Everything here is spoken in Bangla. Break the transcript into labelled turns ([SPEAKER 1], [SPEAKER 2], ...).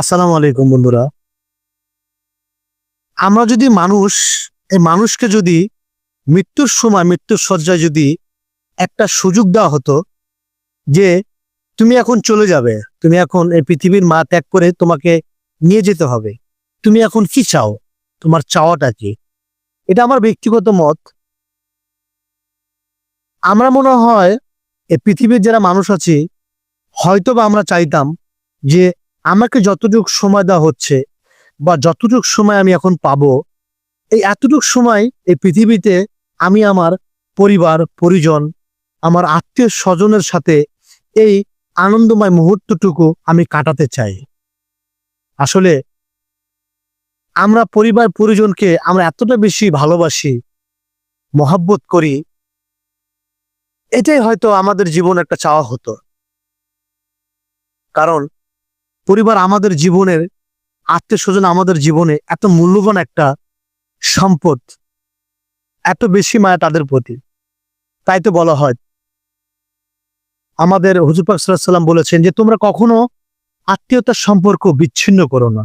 [SPEAKER 1] আসসালামু আলাইকুম, বন্ধুরা। আমরা যদি মানুষ, এই মানুষকে যদি মৃত্যুর সময়, মৃত্যুর শয্যায় যদি একটা সুযোগ দেওয়া হতো যে তুমি এখন চলে যাবে, তুমি এখন এই পৃথিবীর মা ত্যাগ করে তোমাকে নিয়ে যেতে হবে, তুমি এখন কি চাও? তোমার চাওয়াটা কি? এটা আমার ব্যক্তিগত মত। আমরা মনে হয় এই পৃথিবীর যারা মানুষ আছি হয়তো বা আমরা চাইতাম যে আমাকে যতটুকু সময় দেওয়া হচ্ছে বা যতটুকু সময় আমি এখন পাবো, এই এতটুকু সময় এই পৃথিবীতে আমি আমার পরিবার, পরিজন, আমার আত্মীয় স্বজনের সাথে এই আনন্দময় মুহূর্তটুকু আমি কাটাতে চাই। আসলে আমরা পরিবার, পরিজনকে আমরা এতটা বেশি ভালোবাসি, মহাব্বত করি, এটাই হয়তো আমাদের জীবন একটা চাওয়া হতো। কারণ পরিবার আমাদের জীবনের, আত্মীয় স্বজন আমাদের জীবনে এত মূল্যবান একটা সম্পদ, এত বেশি মায়া তাদের প্রতি। তাই তো বলা হয়। আমাদের হুজুর পাক সাল্লাম বলেছেন যে তোমরা কখনো আত্মীয়তার সম্পর্ক বিচ্ছিন্ন করো না।